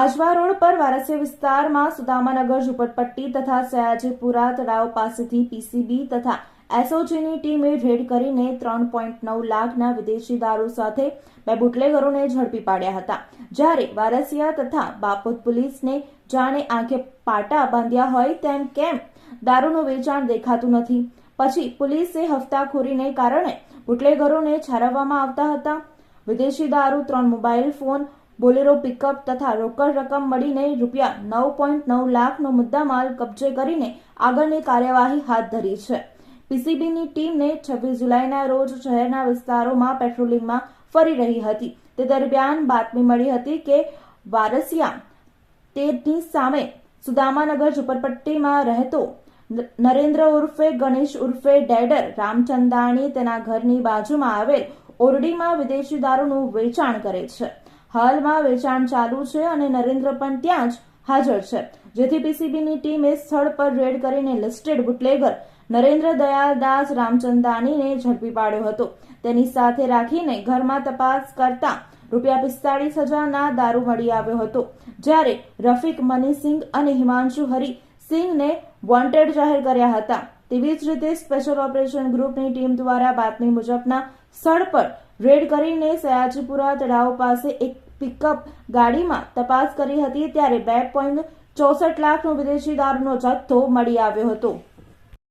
Ajwa road પર વારસિયા વિસ્તારમાં સુદામાનગર, ઝુંપડપટ્ટી તથા સયાજીપુરા તળાવ પાસેથી પીસીબી તથા એસઓજીની ટીમે રેડ કરીને ત્રણ પોઈન્ટ નવ લાખના વિદેશી દારૂ સાથે બે બુટલેગરોને ઝડપી પાડ્યા હતા. જ્યારે વારસિયા તથા બાપોદ પોલીસને જાણે આંખે પાટા બાંધ્યા હોય તેમ કેમ દારૂનું વેચાણ દેખાતું નથી. પછી પોલીસે હફતાખોરીને કારણે બુટલેગરોને છારવવામાં આવતા હતા. વિદેશી દારૂ, ત્રણ મોબાઈલ ફોન બોલેરો પિકઅપ તથા રોકડ રકમ મળીને રૂપિયા નવ પોઈન્ટ નવ લાખનો મુદ્દામાલ કબજે કરીને આગળની કાર્યવાહી હાથ ધરી છે. પીસીબીની ટીમને છવ્વીસ જુલાઈના રોજ શહેરના વિસ્તારોમાં પેટ્રોલિંગમાં ફરી રહી હતી. તે દરમિયાન બાતમી મળી હતી કે વારસિયા તેની સામે સુદામાનગર ઝુંપડપટ્ટીમાં રહેતો નરેન્દ્ર ઉર્ફે ગણેશ ઉર્ફે ડેડર રામચંદાણી તેના ઘરની બાજુમાં આવેલ ઓરડીમાં વિદેશી દારૂનું વેચાણ કરે છે. હાલમાં વેચાણ ચાલુ છે અને નરેન્દ્ર પણ ત્યાં જ હાજર છે. જેથી પીસીબીની ટીમે સ્થળ પર રેડ કરીને લિસ્ટેડ બુટલેગર નરેન્દ્ર દયાલદાસ રામચંદાનીને ઝડપી પાડ્યો હતો. તેની સાથે રાખીને ઘરમાં તપાસ કરતા રૂપિયા પિસ્તાળીસ હજારના દારૂ મળી આવ્યો હતો. જ્યારે રફીક મનીસિંહ અને હિમાંશુ હરી સિંહને વોન્ટેડ જાહેર કર્યા હતા. તેવી જ રીતે સ્પેશિયલ ઓપરેશન ગ્રુપની ટીમ દ્વારા બાતમી મુજબના સ્થળ પર રેડ કરીને સયાજીપુરા તળાવ પાસે એક પિકઅપ ગાડીમાં તપાસ કરી હતી ત્યારે બે પોઈન્ટ ચોસઠ લાખનો વિદેશી દારૂનો જથ્થો મળી આવ્યો હતો.